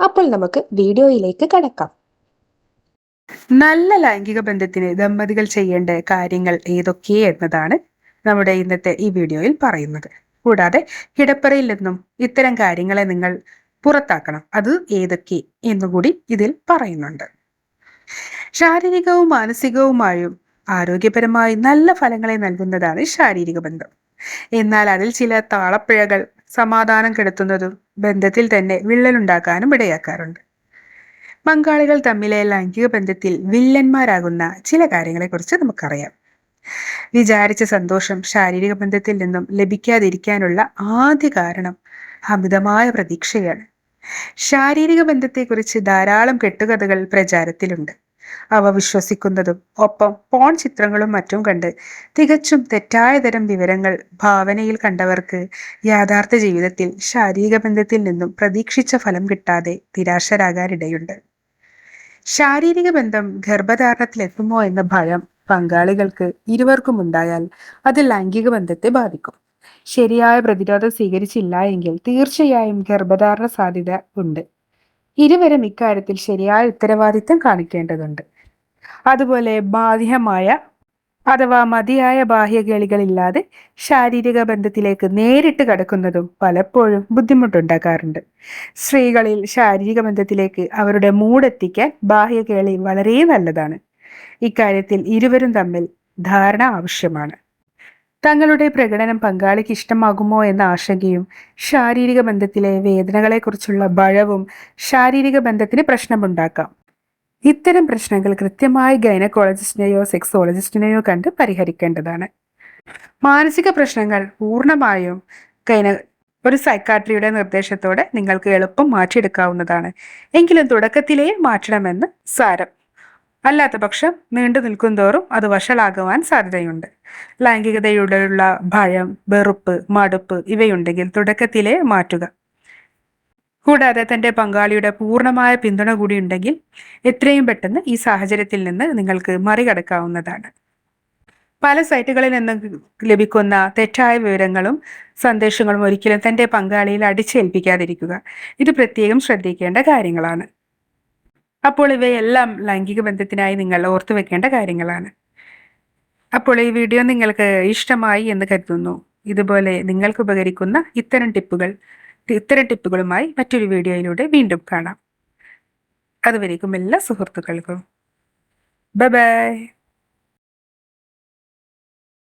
അപ്പോൾ നമുക്ക് വീഡിയോയിലേക്ക് കടക്കാം. നല്ല ലൈംഗിക ബന്ധത്തിന് ദമ്പതികൾ ചെയ്യേണ്ട കാര്യങ്ങൾ ഏതൊക്കെ എന്നതാണ് നമ്മുടെ ഇന്നത്തെ ഈ വീഡിയോയിൽ പറയുന്നത്. കൂടാതെ കിടപ്പറയിൽ നിന്നും ഇത്തരം കാര്യങ്ങളെ നിങ്ങൾ പുറത്താക്കണം. അത് ഏതൊക്കെ എന്നുകൂടി ഇതിൽ പറയുന്നുണ്ട്. ശാരീരികവും മാനസികവുമായും ആരോഗ്യപരമായി നല്ല ഫലങ്ങളെ നൽകുന്നതാണ് ശാരീരിക ബന്ധം. എന്നാൽ അതിൽ ചില താളപ്പിഴകൾ സമാധാനം കെടുത്തുന്നതും ബന്ധത്തിൽ തന്നെ വിള്ളലുണ്ടാക്കാനും ഇടയാക്കാറുണ്ട്. പങ്കാളികൾ തമ്മിലെ ലൈംഗിക ബന്ധത്തിൽ വില്ലന്മാരാകുന്ന ചില കാര്യങ്ങളെക്കുറിച്ച് നമുക്കറിയാം. വിചാരിച്ച സന്തോഷം ശാരീരിക ബന്ധത്തിൽ നിന്നും ലഭിക്കാതിരിക്കാനുള്ള ആദ്യ കാരണം അമിതമായ പ്രതീക്ഷയാണ്. ശാരീരിക ബന്ധത്തെക്കുറിച്ച് ധാരാളം കെട്ടുകഥകൾ പ്രചാരത്തിലുണ്ട്. അവ വിശ്വസിക്കുന്നതും. ഒപ്പം പോൺ ചിത്രങ്ങളും മറ്റും കണ്ട് തികച്ചും തെറ്റായ തരം വിവരങ്ങൾ ഭാവനയിൽ കണ്ടവർക്ക് യാഥാർത്ഥ ജീവിതത്തിൽ ശാരീരിക ബന്ധത്തിൽ നിന്നും പ്രതീക്ഷിച്ച ഫലം കിട്ടാതെ നിരാശരാകാനിടയുണ്ട്. ശാരീരിക ബന്ധം ഗർഭധാരണത്തിലെത്തുമോ എന്ന ഭയം പങ്കാളികൾക്ക് ഇരുവർക്കും ഉണ്ടായാൽ അത് ലൈംഗിക ബന്ധത്തെ ബാധിക്കും. ശരിയായ പ്രതിരോധം സ്വീകരിച്ചില്ല എങ്കിൽ തീർച്ചയായും ഗർഭധാരണ സാധ്യത ഉണ്ട്. ഇരുവരും ഇക്കാര്യത്തിൽ ശരിയായ ഉത്തരവാദിത്തം കാണിക്കേണ്ടതുണ്ട്. അതുപോലെ ബാധ്യമായ അഥവാ മതിയായ ബാഹ്യകേളികളില്ലാതെ ശാരീരിക ബന്ധത്തിലേക്ക് നേരിട്ട് കടക്കുന്നതും പലപ്പോഴും ബുദ്ധിമുട്ടുണ്ടാക്കാറുണ്ട്. സ്ത്രീകളിൽ ശാരീരിക ബന്ധത്തിലേക്ക് അവരുടെ മൂടെത്തിക്കാൻ ബാഹ്യകേളി വളരെ നല്ലതാണ്. ഇക്കാര്യത്തിൽ ഇരുവരും തമ്മിൽ ധാരണ ആവശ്യമാണ്. തങ്ങളുടെ പ്രകടനം പങ്കാളിക്ക് ഇഷ്ടമാകുമോ എന്ന ആശങ്കയും ശാരീരിക ബന്ധത്തിലെ വേദനകളെക്കുറിച്ചുള്ള ഭയവും ശാരീരിക ബന്ധത്തിന് പ്രശ്നമുണ്ടാക്കാം. ഇത്തരം പ്രശ്നങ്ങൾ കൃത്യമായി ഗൈനക്കോളജിസ്റ്റിനെയോ സെക്സോളജിസ്റ്റിനെയോ കണ്ട് പരിഹരിക്കേണ്ടതാണ്. മാനസിക പ്രശ്നങ്ങൾ പൂർണമായും ഗൈന ഒരു സൈക്കാട്രിയുടെ നിർദ്ദേശത്തോടെ നിങ്ങൾക്ക് എളുപ്പം മാറ്റിയെടുക്കാവുന്നതാണ്. എങ്കിലും തുടക്കത്തിലേ മാറ്റണമെന്ന് സാരം. അല്ലാത്ത പക്ഷം നീണ്ടു നിൽക്കും തോറും അത് വഷളാകുവാൻ സാധ്യതയുണ്ട്. ലൈംഗികതയോടുള്ള ഭയം വെറുപ്പ് മടുപ്പ് ഇവയുണ്ടെങ്കിൽ തുടക്കത്തിലെ മാറ്റുക. കൂടാതെ തന്റെ പങ്കാളിയുടെ പൂർണമായ പിന്തുണ കൂടി ഉണ്ടെങ്കിൽ എത്രയും പെട്ടെന്ന് ഈ സാഹചര്യത്തിൽ നിന്ന് നിങ്ങൾക്ക് മറികടക്കാവുന്നതാണ്. പല സൈറ്റുകളിൽ നിന്ന് ലഭിക്കുന്ന തെറ്റായ വിവരങ്ങളും സന്ദേശങ്ങളും ഒരിക്കലും തന്റെ പങ്കാളിയിൽ അടിച്ചേൽപ്പിക്കാതിരിക്കുക. ഇത് പ്രത്യേകം ശ്രദ്ധിക്കേണ്ട കാര്യങ്ങളാണ്. അപ്പോൾ ഇവയെല്ലാം ലൈംഗിക ബന്ധത്തിനായി നിങ്ങൾ ഓർത്തു വെക്കേണ്ട കാര്യങ്ങളാണ്. അപ്പോൾ ഈ വീഡിയോ നിങ്ങൾക്ക് ഇഷ്ടമായി എന്ന് കരുതുന്നു. ഇതുപോലെ നിങ്ങൾക്ക് ഉപകരിക്കുന്ന ഇത്തരം ടിപ്പുകൾ ഇത്തരം ടിപ്പുകളുമായി മറ്റൊരു വീഡിയോയിലൂടെ വീണ്ടും കാണാം. അതുവരേക്കും എല്ലാ സുഹൃത്തുക്കൾക്കും. Bye bye.